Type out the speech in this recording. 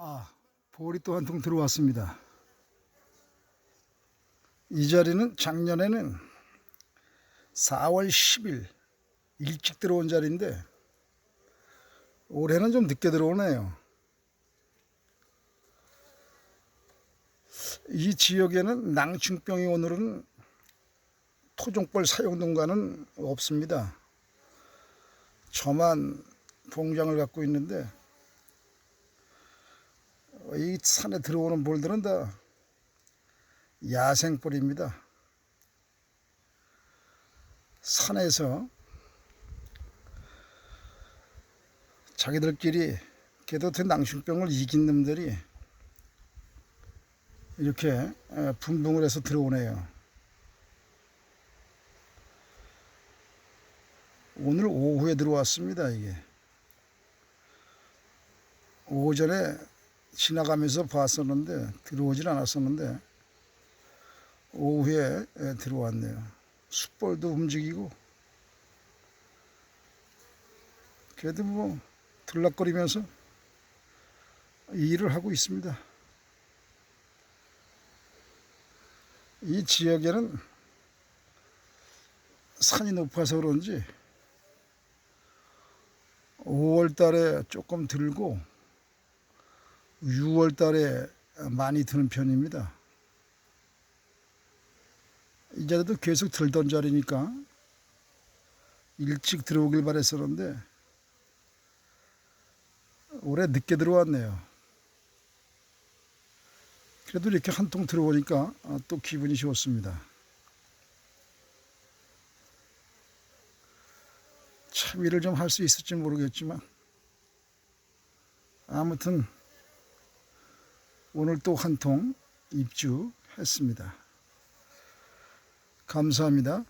아, 볼이 또 한 통 들어왔습니다. 이 자리는 작년에는 4월 10일 일찍 들어온 자리인데 올해는 좀 늦게 들어오네요. 이 지역에는 낭충병이 오늘은 토종벌 사용 농가는 없습니다. 저만 봉장을 갖고 있는데 이 산에 들어오는 볼들은 다 야생벌입니다. 산에서 자기들끼리 개도태 낭충병을 이긴 놈들이 이렇게 에, 분봉을 해서 들어오네요. 오늘 오후에 들어왔습니다, 이게. 오전에 지나가면서 봤었는데, 들어오질 않았었는데, 오후에 에, 들어왔네요. 숯벌도 움직이고, 그래도 뭐, 들락거리면서 일을 하고 있습니다. 이 지역에는 산이 높아서 그런지 5월 달에 조금 들고 6월 달에 많이 드는 편입니다. 이 자리도 계속 들던 자리니까 일찍 들어오길 바랬었는데 올해 늦게 들어왔네요. 그래도 이렇게 한 통 들어오니까 아, 또 기분이 좋습니다. 참 일을 좀할 수 있을지 모르겠지만 아무튼 오늘 또 한 통 입주했습니다. 감사합니다.